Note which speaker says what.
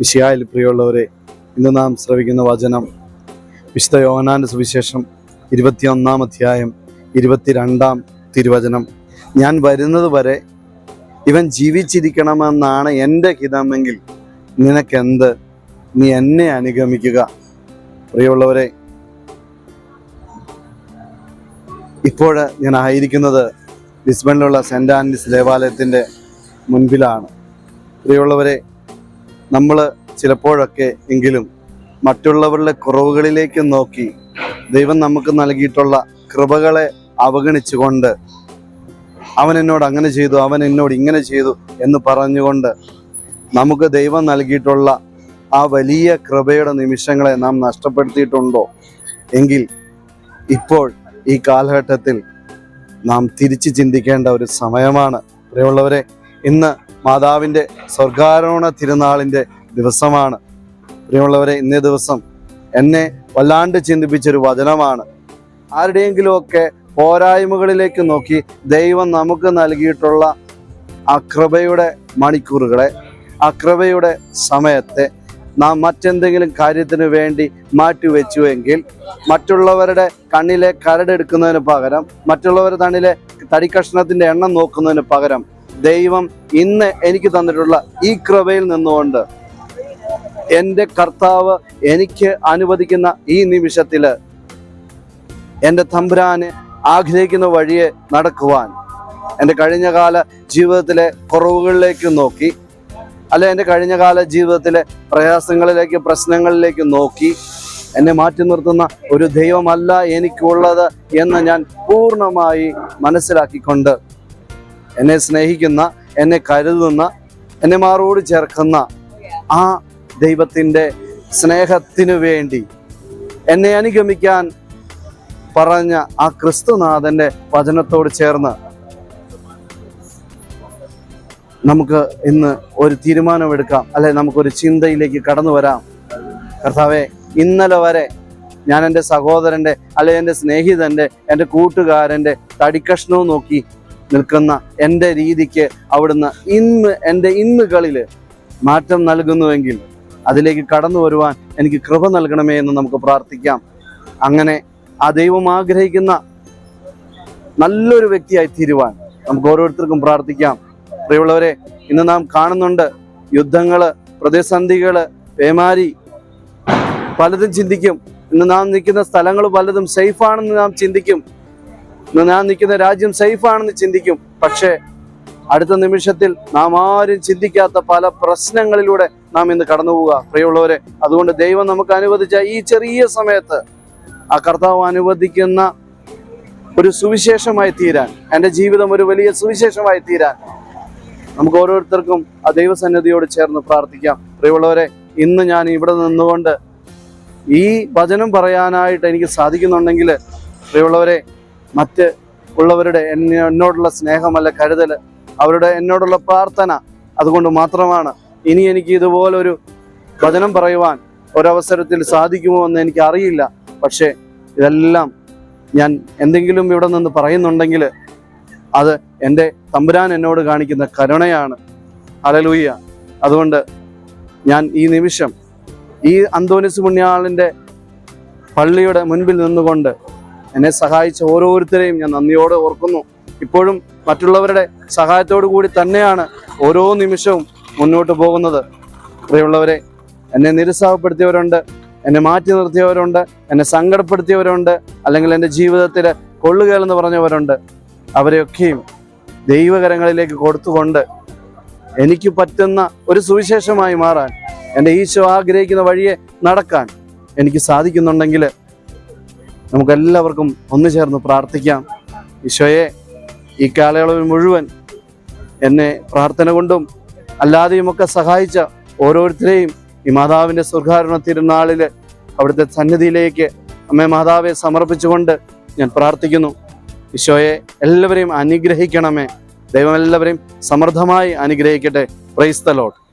Speaker 1: വിശയായിൽ പ്രിയമുള്ളവരെ ഇന്ന് നാം ശ്രവിക്കുന്ന വചനം വിശുദ്ധ യോഹനാന്റെ സുവിശേഷം ഇരുപത്തിയൊന്നാം അധ്യായം ഇരുപത്തിരണ്ടാം തിരുവചനം. ഞാൻ വരുന്നത് വരെ ഇവൻ ജീവിച്ചിരിക്കണമെന്നാണ് എന്റെ ഹിതമെങ്കിൽ നിനക്കെന്ത്? നീ എന്നെ അനുഗമിക്കുക. പ്രിയമുള്ളവരെ ഇപ്പോൾ ഞാൻ ആയിരിക്കുന്നത് ലിസ്ബണിലുള്ള സെന്റ് ആൻഡീസ് ദേവാലയത്തിന്റെ മുൻപിലാണ്. പ്രിയമുള്ളവരെ നമ്മൾ ചിലപ്പോഴൊക്കെ എങ്കിലും മറ്റുള്ളവരുടെ കുറവുകളിലേക്ക് നോക്കി ദൈവം നമുക്ക് നൽകിയിട്ടുള്ള കൃപകളെ അവഗണിച്ചുകൊണ്ട് അവൻ എന്നോട് അങ്ങനെ ചെയ്തു അവൻ എന്നോട് ഇങ്ങനെ ചെയ്തു എന്ന് പറഞ്ഞുകൊണ്ട് നമുക്ക് ദൈവം നൽകിയിട്ടുള്ള ആ വലിയ കൃപയുടെ നിമിഷങ്ങളെ നാം നഷ്ടപ്പെടുത്തിയിട്ടുണ്ടോ? എങ്കിൽ ഇപ്പോൾ ഈ കാലഘട്ടത്തിൽ നാം തിരിച്ച് ചിന്തിക്കേണ്ട ഒരു സമയമാണ്. പ്രിയമുള്ളവരെ ഇന്ന് മാതാവിന്റെ സ്വർഗാരോഹണ തിരുനാളിന്റെ ദിവസമാണ്. പ്രിയമുള്ളവരെ ഇന്നേ ദിവസം എന്നെ വല്ലാണ്ട് ചിന്തിപ്പിച്ചൊരു വചനമാണ്. ആരുടെയെങ്കിലുമൊക്കെ പോരായ്മകളിലേക്ക് നോക്കി ദൈവം നമുക്ക് നൽകിയിട്ടുള്ള ആ കൃപയുടെ മണിക്കൂറുകളെ ആ കൃപയുടെ സമയത്തെ നാം മറ്റെന്തെങ്കിലും കാര്യത്തിന് വേണ്ടി മാറ്റിവെച്ചു എങ്കിൽ മറ്റുള്ളവരുടെ കണ്ണിലെ കരടെടുക്കുന്നതിന് പകരം മറ്റുള്ളവരുടെ കണ്ണിലെ തടിക്കഷ്ണത്തിന്റെ എണ്ണം നോക്കുന്നതിന് പകരം ദൈവം ഇന്ന് എനിക്ക് തന്നിട്ടുള്ള ഈ കൃപയിൽ നിന്നുകൊണ്ട് എന്റെ കർത്താവ് എനിക്ക് അനുവദിക്കുന്ന ഈ നിമിഷത്തിൽ എന്റെ തമ്പുരാന് ആഗ്രഹിക്കുന്ന വഴിയെ നടക്കുവാൻ എന്റെ കഴിഞ്ഞകാല ജീവിതത്തിലെ കുറവുകളിലേക്ക് നോക്കി അല്ലെ എന്റെ കഴിഞ്ഞകാല ജീവിതത്തിലെ പ്രയാസങ്ങളിലേക്ക് പ്രശ്നങ്ങളിലേക്ക് നോക്കി എന്നെ മാറ്റി നിർത്തുന്ന ഒരു ദൈവമല്ല എനിക്കുള്ളത് എന്ന് ഞാൻ പൂർണമായി മനസ്സിലാക്കിക്കൊണ്ട് എന്നെ സ്നേഹിക്കുന്ന എന്നെ കരുതുന്ന എന്നെ മാറോട് ചേർക്കുന്ന ആ ദൈവത്തിന്റെ സ്നേഹത്തിനു വേണ്ടി എന്നെ അനുഗമിക്കാൻ പറഞ്ഞ ആ ക്രിസ്തുനാഥന്റെ വചനത്തോട് ചേർന്ന് നമുക്ക് ഇന്ന് ഒരു തീരുമാനമെടുക്കാം. അല്ലെ നമുക്കൊരു ചിന്തയിലേക്ക് കടന്നു വരാം. കർത്താവെ ഇന്നലെ വരെ ഞാൻ എന്റെ സഹോദരന്റെ അല്ലെ എന്റെ സ്നേഹിതന്റെ എന്റെ കൂട്ടുകാരന്റെ തടിക്കഷ്ണവും നോക്കി നിൽക്കുന്ന എന്റെ രീതിക്ക് അവിടുന്ന് ഇന്ന് എന്റെ ഇന്നുകളിൽ മാറ്റം നൽകുന്നുവെങ്കിൽ അതിലേക്ക് കടന്നു വരുവാൻ എനിക്ക് കൃപ നൽകണമേ എന്ന് നമുക്ക് പ്രാർത്ഥിക്കാം. അങ്ങനെ ആ ദൈവം ആഗ്രഹിക്കുന്ന നല്ലൊരു വ്യക്തിയായി തീരുവാൻ നമുക്ക് ഓരോരുത്തർക്കും പ്രാർത്ഥിക്കാം. പ്രിയമുള്ളവരെ ഇന്ന് നാം കാണുന്നുണ്ട് യുദ്ധങ്ങൾ പ്രതിസന്ധികൾ പേമാരി. പലതും ചിന്തിക്കും. ഇന്ന് നാം നിൽക്കുന്ന സ്ഥലങ്ങൾ പലതും സേഫാണെന്ന് നാം ചിന്തിക്കും. നാം നിൽക്കുന്ന രാജ്യം സേഫാണെന്ന് ചിന്തിക്കും. പക്ഷേ അടുത്ത നിമിഷത്തിൽ നാം ആരും ചിന്തിക്കാത്ത പല പ്രശ്നങ്ങളിലൂടെ നാം ഇന്ന് കടന്നു പോവുക പ്രിയമുള്ളവരെ അതുകൊണ്ട് ദൈവം നമുക്ക് അനുവദിച്ച ഈ ചെറിയ സമയത്ത് ആ കർത്താവ് അനുവദിക്കുന്ന ഒരു സുവിശേഷമായി തീരാൻ എന്റെ ജീവിതം ഒരു വലിയ സുവിശേഷമായി തീരാൻ നമുക്ക് ഓരോരുത്തർക്കും ആ ദൈവസന്നിധിയോട് ചേർന്ന് പ്രാർത്ഥിക്കാം. പ്രിയമുള്ളവരെ ഇന്ന് ഞാൻ ഇവിടെ നിന്നുകൊണ്ട് ഈ വചനം പറയാനായിട്ട് എനിക്ക് സാധിക്കുന്നുണ്ടെങ്കിൽ പ്രിയമുള്ളവരെ മറ്റ് ഉള്ളവരുടെ എന്നെ എന്നോടുള്ള സ്നേഹമല്ല കരുതൽ അവരുടെ എന്നോടുള്ള പ്രാർത്ഥന അതുകൊണ്ട് മാത്രമാണ്. ഇനി എനിക്ക് ഇതുപോലൊരു വചനം പറയുവാൻ ഒരവസരത്തിൽ സാധിക്കുമോ എന്ന് എനിക്ക് അറിയില്ല. പക്ഷേ ഇതെല്ലാം ഞാൻ എന്തെങ്കിലും ഇവിടെ നിന്ന് പറയുന്നുണ്ടെങ്കിൽ അത് എന്റെ തമ്പുരാൻ എന്നോട് കാണിക്കുന്ന കരുണയാണ്. അലലൂയ്യ അതുകൊണ്ട് ഞാൻ ഈ നിമിഷം ഈ അന്തോനിസ് പുണ്യാളിന്റെ പള്ളിയുടെ മുൻപിൽ നിന്നുകൊണ്ട് എന്നെ സഹായിച്ച ഓരോരുത്തരെയും ഞാൻ നന്ദിയോടെ ഓർക്കുന്നു. ഇപ്പോഴും മറ്റുള്ളവരുടെ സഹായത്തോടു കൂടി തന്നെയാണ് ഓരോ നിമിഷവും മുന്നോട്ട് പോകുന്നത്. പ്രിയമുള്ളവരെ എന്നെ നിരുത്സാഹപ്പെടുത്തിയവരുണ്ട് എന്നെ മാറ്റി നിർത്തിയവരുണ്ട് എന്നെ സങ്കടപ്പെടുത്തിയവരുണ്ട് അല്ലെങ്കിൽ എന്റെ ജീവിതത്തിൽ കൊള്ളുകയെന്ന് പറഞ്ഞവരുണ്ട്. അവരെയൊക്കെയും ദൈവകരങ്ങളിലേക്ക് കൊടുത്തുകൊണ്ട് എനിക്ക് പറ്റുന്ന ഒരു സുവിശേഷമായി മാറാൻ എന്റെ ഈശോ ആഗ്രഹിക്കുന്ന വഴിയെ നടക്കാൻ എനിക്ക് സാധിക്കുന്നുണ്ടെങ്കിൽ നമുക്കെല്ലാവർക്കും ഒന്നു ചേർന്ന് പ്രാർത്ഥിക്കാം. ഈശോയെ ഈ കാലയളവിൽ മുഴുവൻ എന്നെ പ്രാർത്ഥന കൊണ്ടും അല്ലാതെയുമൊക്കെ സഹായിച്ച ഓരോരുത്തരെയും ഈ മാതാവിന്റെ സ്വർഗാരണ തിരുനാളിൽ അവിടുത്തെ സന്നിധിയിലേക്ക് അമ്മേ മാതാവെ സമർപ്പിച്ചുകൊണ്ട് ഞാൻ പ്രാർത്ഥിക്കുന്നു. ഈശോയെ എല്ലാവരെയും അനുഗ്രഹിക്കണമേ. ദൈവം എല്ലാവരെയും സമൃദ്ധമായി അനുഗ്രഹിക്കട്ടെ. ലോഡ്